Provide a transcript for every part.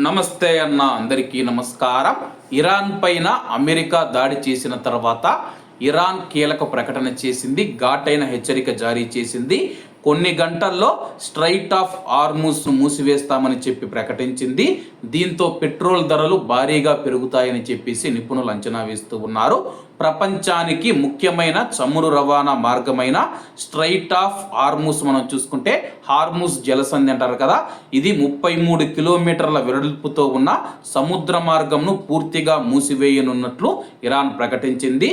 నమస్తే అన్న అందరికీ నమస్కారం. ఇరాన్ పైన అమెరికా దాడి చేసిన తర్వాత ఇరాన్ కీలక ప్రకటన చేసింది ఘాటైన హెచ్చరిక జారీ చేసింది. కొన్ని గంటల్లో స్ట్రైట్ ఆఫ్ ఆర్మూస్ మూసివేస్తామని చెప్పి ప్రకటించింది. దీంతో పెట్రోల్ ధరలు భారీగా పెరుగుతాయని చెప్పేసి నిపుణులు అంచనా వేస్తూ ఉన్నారు. ప్రపంచానికి ముఖ్యమైన చమురు రవాణా మార్గమైన స్ట్రైట్ ఆఫ్ ఆర్మూస్ మనం చూసుకుంటే హార్మూస్ జలసంధి అంటారు కదా ఇది ముప్పై మూడు కిలోమీటర్ల వెడల్పుతో ఉన్న సముద్ర మార్గంను పూర్తిగా మూసివేయనున్నట్లు ఇరాన్ ప్రకటించింది.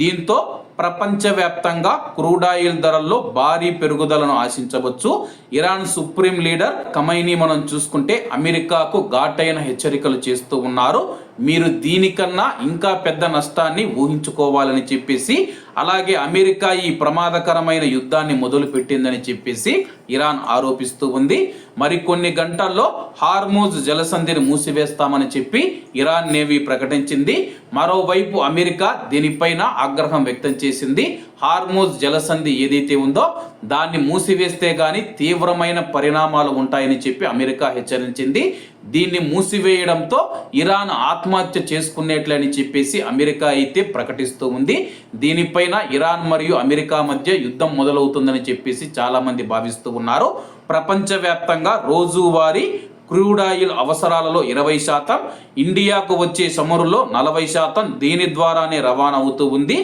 దీంతో ప్రపంచవ్యాప్తంగా క్రూడ్ ఆయిల్ ధరల్లో భారీ పెరుగుదలను ఆశించవచ్చు. ఇరాన్ సుప్రీం లీడర్ కమైని మనం చూసుకుంటే అమెరికాకు ఘాటైన హెచ్చరికలు చేస్తూ ఉన్నారు. మీరు దీనికన్నా ఇంకా పెద్ద నష్టాన్ని ఊహించుకోవాలని చెప్పేసి అలాగే అమెరికా ఈ ప్రమాదకరమైన యుద్ధాన్ని మొదలుపెట్టిందని చెప్పేసి ఇరాన్ ఆరోపిస్తూ ఉంది. మరికొన్ని గంటల్లో హార్మోజ్ జలసంధిని మూసివేస్తామని చెప్పి ఇరాన్ నేవీ ప్రకటించింది. మరోవైపు అమెరికా దీనిపైన ఆగ్రహం వ్యక్తం చేసింది. హార్మోజ్ జలసంధి ఏదైతే ఉందో దాన్ని మూసివేస్తే కానీ తీవ్రమైన పరిణామాలు ఉంటాయని చెప్పి అమెరికా హెచ్చరించింది. దీన్ని మూసివేయడంతో ఇరాన్ ఆత్మహత్య చేసుకునేట్లని చెప్పేసి అమెరికా అయితే ప్రకటిస్తూ ఉంది. దీనిపైన ఇరాన్ మరియు అమెరికా మధ్య యుద్ధం మొదలవుతుందని చెప్పేసి చాలామంది భావిస్తూ ఉన్నారు. ప్రపంచవ్యాప్తంగా రోజువారీ క్రూడ్ ఆయిల్ అవసరాలలో ఇరవై శాతం ఇండియాకు వచ్చే చమురులో నలభై శాతం దీని ద్వారానే రవాణా అవుతూ ఉంది.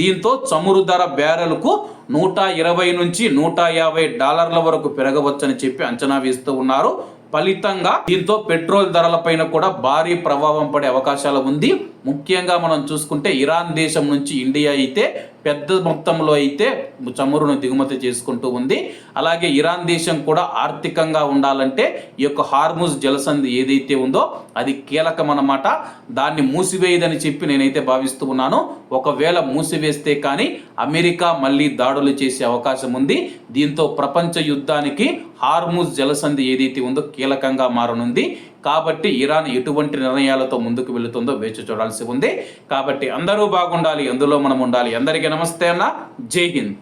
దీంతో చమురు ధర బ్యారెల్కు నూట ఇరవై నుంచి నూట యాభై డాలర్ల వరకు పెరగవచ్చని చెప్పి అంచనా వేస్తూ ఉన్నారు. ఫలితంగా దీంతో పెట్రోల్ ధరలపైన కూడా భారీ ప్రభావం పడే అవకాశాలు ఉంది. ముఖ్యంగా మనం చూసుకుంటే ఇరాన్ దేశం నుంచి ఇండియా అయితే పెద్ద మొత్తంలో అయితే చమురును దిగుమతి చేసుకుంటూ ఉంది. అలాగే ఇరాన్ దేశం కూడా ఆర్థికంగా ఉండాలంటే ఈ యొక్క హార్ముజ్ జలసంధి ఏదైతే ఉందో అది కీలకం అన్నమాట దాన్ని మూసివేయదని చెప్పి నేనైతే భావిస్తూ ఉన్నాను. ఒకవేళ మూసివేస్తే కానీ అమెరికా మళ్ళీ దాడులు చేసే అవకాశం ఉంది. దీంతో ప్రపంచ యుద్ధానికి హార్ముజ్ జలసంధి ఏదైతే ఉందో కీలకంగా మారనుంది. కాబట్టి ఇరాన్ ఎటువంటి నిర్ణయాలతో ముందుకు వెళుతుందో వేచి చూడాల్సి ఉంది. కాబట్టి అందరూ బాగుండాలి అందులో మనం ఉండాలి. అందరికీ నమస్తే అన్న. జై హింద్.